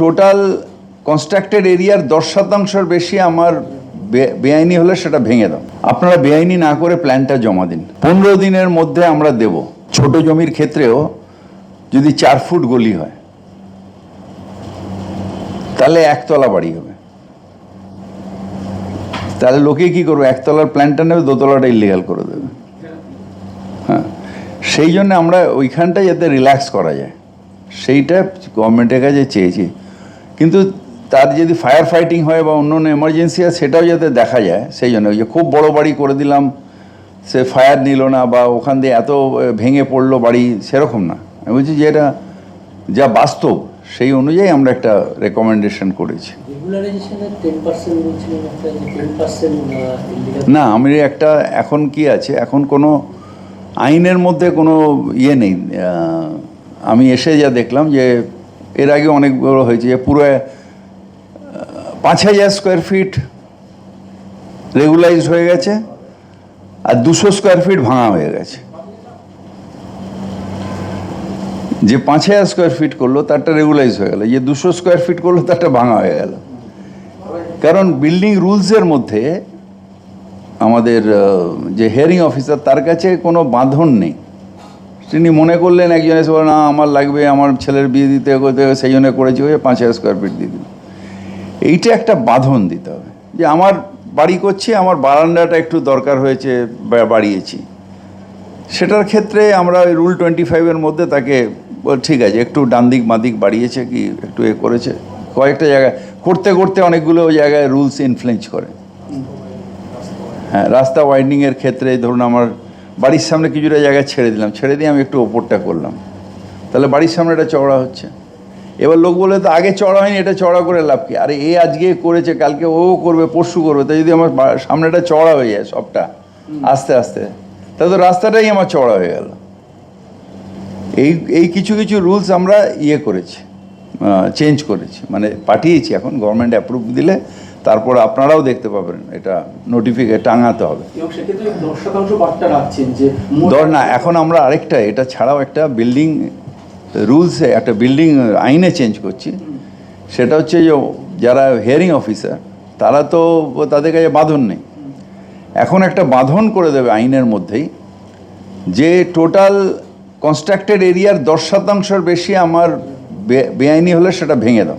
Total constructed এরিয়ার দশ শতাংশের বেশি আমার বেআইনি হলে সেটা ভেঙে দাও। আপনারা বেআইনি না করে প্ল্যানটা জমা দিন। পনেরো দিনের মধ্যে আমরা দেব। ছোট জমির ক্ষেত্রেও যদি চার ফুট গলি হয়, তাহলে একতলা বাড়ি হবে। তাহলে লোকে কি করবে? একতলার প্ল্যানটা নেবে, দোতলাটা ইলিগাল করে দেবে। হ্যাঁ। সেই জন্য আমরা ওইখানটা যাতে রিল্যাক্স করা যায়। সেইটা গভর্নমেন্টের কাছে চেয়েছি। কিন্তু তার যদি ফায়ার ফাইটিং হয় বা অন্য অন্য এমার্জেন্সি আছে সেটাও যাতে দেখা যায় সেই জন্য। ওই যে খুব বড় বাড়ি করে দিলাম সে ফায়ার নিল না বা ওখান দিয়ে এত ভেঙে পড়ল বাড়ি সেরকম না। আমি বলছি যে এটা যা বাস্তব সেই অনুযায়ী আমরা একটা রেকমেন্ডেশন করেছি। না আমি একটা এখন কি আছে এখন কোনো আইনের মধ্যে কোনো ইয়ে নেই। আমি এসে যা দেখলাম যে এর আগে অনেক বড় হয়েছে পুরো পাঁচ হাজার স্কোয়ার ফিট রেগুলাইজড হয়ে গেছে আর দুশো স্কোয়ার ফিট ভাঙা হয়ে গেছে। যে পাঁচ হাজার স্কোয়ার ফিট করল, তারটা রেগুলাইজ হয়ে গেল, যে দুশো স্কোয়ার ফিট করল, তারটা ভাঙা হয়ে গেল। কারণ বিল্ডিং রুলসের মধ্যে আমাদের যে হিয়ারিং অফিসার তার কাছে কোনো বাঁধন নেই। তিনি মনে করলেন একজন এসে বলেন, না আমার লাগবে আমার ছেলের বিয়ে দিতে করতে সেই জন্য করেছি ওই পাঁচ হাজার স্কোয়ার ফিট দিয়ে দিল। এইটা একটা বাঁধন দিতে হবে যে আমার বাড়ি করছি আমার বারান্দাটা একটু দরকার হয়েছে বাড়িয়েছি। সেটার ক্ষেত্রে আমরা ওই রুল টোয়েন্টি ফাইভের মধ্যে তাকে বল, ঠিক আছে একটু ডান দিক বাঁদিক বাড়িয়েছে কি একটু এ করেছে। কয়েকটা জায়গায় করতে করতে অনেকগুলো জায়গায় রুলস ইনফ্লুয়েন্স করে। হ্যাঁ রাস্তা ওয়াইন্ডিংয়ের ক্ষেত্রে ধরুন আমার বাড়ির সামনে কিছুটা জায়গা ছেড়ে দিলাম ছেড়ে দিয়ে আমি একটু ওপরটা করলাম। তাহলে বাড়ির সামনে এটা চওড়া হচ্ছে। এবার লোক বলে তো আগে চড়া হয়নি এটা চড়া করে লাভ কি? আরে এ আজকে করেছে কালকে ও করবে পরশু করবে তাই যদি আমার সামনেটা চওড়া হয়ে যায় সবটা আস্তে আস্তে তাহলে তো রাস্তাটাই আমার চড়া হয়ে গেল। এই এই কিছু কিছু রুলস আমরা ইয়ে করেছি চেঞ্জ করেছি মানে পাঠিয়েছি এখন গভর্নমেন্ট অ্যাপ্রুভ দিলে তারপর আপনারাও দেখতে পাবেন এটা নোটিফিকে টাঙাতে হবে। ধর না এখন আমরা আরেকটা এটা ছাড়াও একটা বিল্ডিং রুলসে একটা বিল্ডিং আইনে চেঞ্জ করছি। সেটা হচ্ছে যে যারা হিয়ারিং অফিসার তারা তো তাদের কাছে বাঁধন নেই। এখন একটা বাঁধন করে দেবে আইনের মধ্যেই যে টোটাল কনস্ট্রাক্টেড এরিয়ার দশ শতাংশের বেশি আমার বেআইনি হলে সেটা ভেঙে দাও।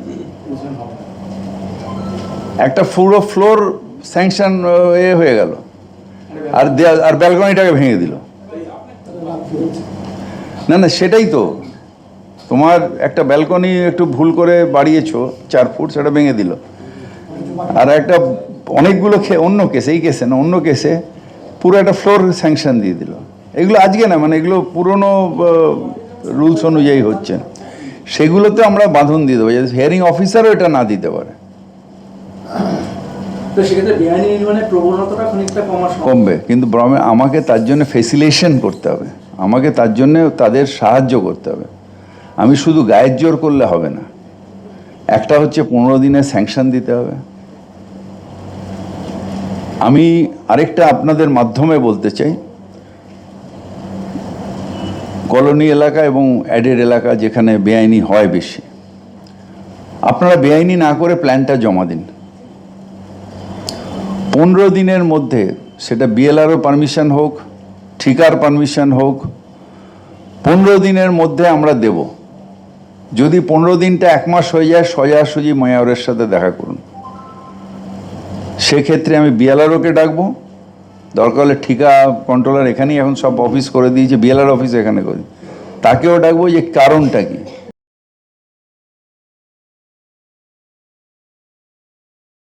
একটা পুরো ফ্লোর স্যাংশন এ হয়ে গেল। আর আর ব্যালকনিটাকে ভেঙে দিল। না না, সেটাই তো। তোমার একটা ব্যালকনি একটু ভুল করে বাড়িয়েছো, চার ফুট, সেটা ভেঙে দিল। আর একটা অনেকগুলো অন্য কেসে এই কেসে না, অন্য কেসে পুরো একটা ফ্লোর স্যাংশন দিয়ে দিল। এগুলো আজকে না মানে এগুলো পুরনো রুলস অনুযায়ী হচ্ছে সেগুলোতে আমরা বাঁধন দিয়ে দেবো হিয়ারিং অফিসারও এটা না দিতে পারে। কমবে, কিন্তু আমাকে তার জন্য ফেসিলেশন করতে হবে। আমাকে তার জন্য তাদের সাহায্য করতে হবে। আমি শুধু গায়ের জোর করলে হবে না, একটা হচ্ছে পনেরো দিনের স্যাংশন দিতে হবে। আমি আরেকটা আপনাদের মাধ্যমে বলতে চাই। কলোনি এলাকা এবং অ্যাডের এলাকা যেখানে বেআইনি হয় বেশি। আপনারা বেআইনি না করে প্ল্যানটা জমা দিন। পনেরো দিনের মধ্যে সেটা বিএলআরও পারমিশন হোক, ঠিকার পারমিশন হোক, পনেরো দিনের মধ্যে আমরা দেব। যদি পনেরো দিনটা এক মাস হয়ে যায় সোজাসুজি মেয়রের সাথে দেখা করুন। সেক্ষেত্রে আমি বিএলআরওকে ডাকবো। দরকার হলে ঠিকা কন্ট্রোলার এখানেই এখন সব অফিস করে দিয়েছে বিএলআর অফিস এখানে করি তাকেও ডাকবো যে কারণটা কি?